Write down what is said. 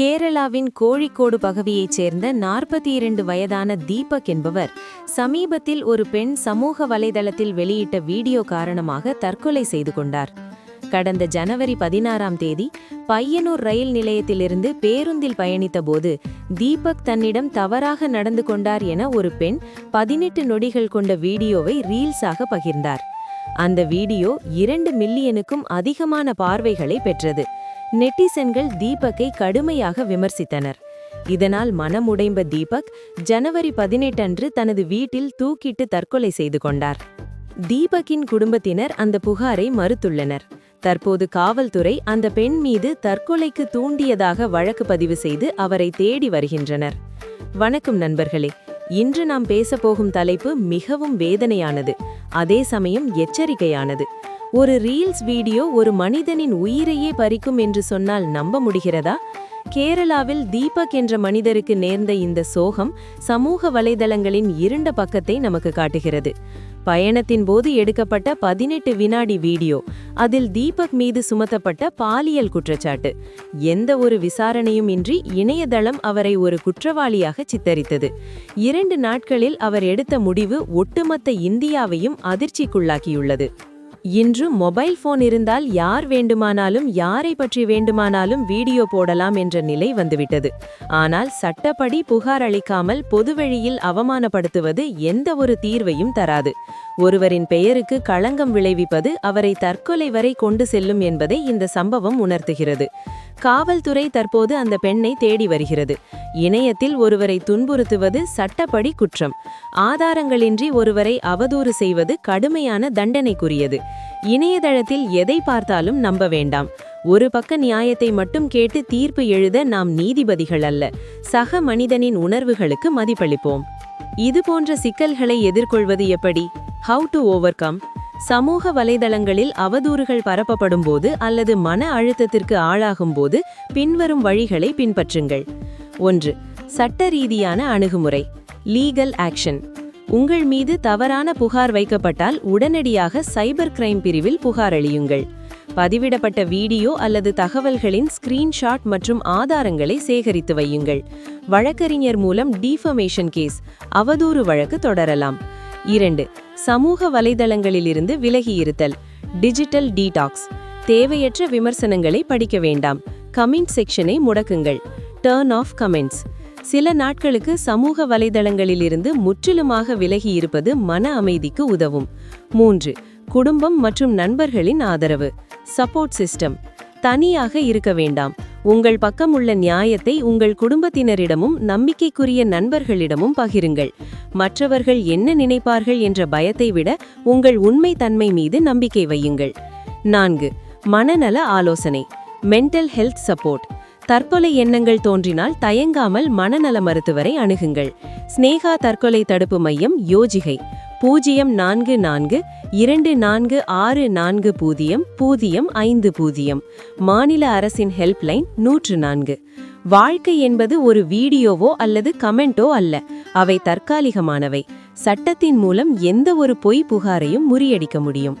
கேரளாவின் கோழிக்கோடு பகுதியைச் சேர்ந்த நாற்பத்தி இரண்டு வயதான தீபக் என்பவர் சமீபத்தில் ஒரு பெண் சமூக வலைதளத்தில் வெளியிட்ட வீடியோ காரணமாக தற்கொலை செய்து கொண்டார். கடந்த ஜனவரி பதினாறாம் தேதி பையனூர் ரயில் நிலையத்திலிருந்து பேருந்தில் பயணித்தபோது தீபக் தன்னிடம் தவறாக நடந்து கொண்டார் என ஒரு பெண் பதினெட்டு நொடிகள் கொண்ட வீடியோவை ரீல்ஸாக பகிர்ந்தார். அந்த வீடியோ இரண்டு மில்லியனுக்கும் அதிகமான பார்வைகளை பெற்றது. நெட்டிசன்கள் தீபக்கை கடுமையாக விமர்சித்தனர். இதனால் மனமுடைந்த தீபக் ஜனவரி பதினெட்டு அன்று தனது வீட்டில் தூக்கிட்டு தற்கொலை செய்து கொண்டார். தீபக்கின் குடும்பத்தினர் அந்த புகாரை மறுத்துள்ளனர். தற்போது காவல்துறை அந்த பெண் மீது தற்கொலைக்கு தூண்டியதாக வழக்கு பதிவு செய்து அவரை தேடி வருகின்றனர். வணக்கம் நண்பர்களே இன்று நாம் பேசப்போகும் தலைப்பு மிகவும் வேதனையானது அதே சமயம் எச்சரிக்கையானது. ஒரு ரீல்ஸ் வீடியோ ஒரு மனிதனின் உயிரையே பறிக்கும் என்று சொன்னால் நம்ப முடிகிறதா? கேரளாவில் தீபக் என்ற மனிதருக்கு நேர்ந்த இந்த சோகம் சமூக வலைதளங்களின் இருண்ட பக்கத்தை நமக்கு காட்டுகிறது. பயணத்தின் போது எடுக்கப்பட்ட பதினெட்டு வினாடி வீடியோ அதில் தீபக் மீது சுமத்தப்பட்ட பாலியல் குற்றச்சாட்டு. எந்த ஒரு விசாரணையும் இன்றி இணையதளம் அவரை ஒரு குற்றவாளியாக சித்தரித்தது. இரண்டு நாட்களில் அவர் எடுத்த முடிவு ஒட்டுமொத்த இந்தியாவையும் அதிர்ச்சிக்குள்ளாக்கியுள்ளது. இன்று மொபைல் போன் இருந்தால் யார் வேண்டுமானாலும் யாரை பற்றி வேண்டுமானாலும் வீடியோ போடலாம் என்ற நிலை வந்துவிட்டது. ஆனால் சட்டப்படி புகார் அளிக்காமல் பொதுவெளியில் அவமானப்படுத்துவது எந்த ஒரு தீர்வையும் தராது. ஒருவரின் பெயருக்கு களங்கம் விளைவிப்பது அவரை தற்கொலை வரை கொண்டு செல்லும் என்பதை இந்த சம்பவம் உணர்த்துகிறது. காவல்துறை தற்போது அந்த பெண்ணை தேடி வருகிறது. இணையத்தில் ஒருவரை துன்புறுத்துவது சட்டப்படி குற்றம். ஆதாரங்களின்றி ஒருவரை அவதூறு செய்வது கடுமையான தண்டனைக்குரியது. இணையதளத்தில் எதை பார்த்தாலும் நம்ப வேண்டாம். ஒரு பக்க நியாயத்தை மட்டும் கேட்டு தீர்ப்பு எழுத நாம் நீதிபதிகள் அல்ல. சக மனிதனின் உணர்வுகளுக்கு மதிப்பளிப்போம். இது போன்ற சிக்கல்களை எதிர்கொள்வது எப்படி? ஹவு டு ஓவர் கம் சமூக வலைதளங்களில் அவதூறுகள் பரப்பப்படும் போது அல்லது மன அழுத்தத்திற்கு ஆளாகும் போது பின்வரும் வழிகளை பின்பற்றுங்கள். ஒன்று சட்ட ரீதியான அணுகுமுறை லீகல் ஆக்ஷன் உங்கள் மீது தவறான புகார் வைக்கப்பட்டால் உடனடியாக சைபர் கிரைம் பிரிவில் புகார் அளியுங்கள். பதிவிடப்பட்ட வீடியோ அல்லது தகவல்களின் ஸ்கிரீன்ஷாட் மற்றும் ஆதாரங்களை சேகரித்து வையுங்கள். வழக்கறிஞர் மூலம் டீஃபமேஷன் கேஸ் அவதூறு வழக்கு தொடரலாம். இரண்டு சமூக வலைதளங்களிலிருந்து விலகியிருத்தல் டிஜிட்டல் டீடாக்ஸ் தேவையற்ற விமர்சனங்களை படிக்க வேண்டாம். கமெண்ட் செக்ஷனை முடக்குங்கள். Turn off comments. சில நாட்களுக்கு சமூக வலைதளங்களிலிருந்து முற்றிலுமாக விலகி இருப்பது மன அமைதிக்கு உதவும். மூன்று குடும்பம் மற்றும் நண்பர்களின் ஆதரவு. Support system. தனியாக இருக்க வேண்டாம். உங்கள் பக்கம் உள்ள நியாயத்தை உங்கள் குடும்பத்தினரிடமும் நம்பிக்கைக்குரிய நண்பர்களிடமும் பகிருங்கள். மற்றவர்கள் என்ன நினைப்பார்கள் என்ற பயத்தை விட உங்கள் உண்மை தன்மை மீது நம்பிக்கை வையுங்கள். நான்கு மனநல ஆலோசனை. மென்டல் ஹெல்த் சப்போர்ட் தற்கொலை எண்ணங்கள் தோன்றினால் தயங்காமல் மனநல மருத்துவரை அணுகுங்கள். ஸ்னேகா தற்கொலை தடுப்பு மையம் யோஜிகை. பூஜ்ஜியம் நான்கு நான்கு இரண்டு நான்கு ஆறு நான்கு பூஜ்ஜியம் பூஜ்ஜியம் ஐந்து பூஜ்ஜியம் மாநில அரசின் ஹெல்ப்லைன் நூற்று நான்கு. வாழ்க்கை என்பது ஒரு வீடியோவோ அல்லது கமெண்டோ அல்ல அவை தற்காலிகமானவை. சட்டத்தின் மூலம் எந்த ஒரு பொய் புகாரையும் முறியடிக்க முடியும்.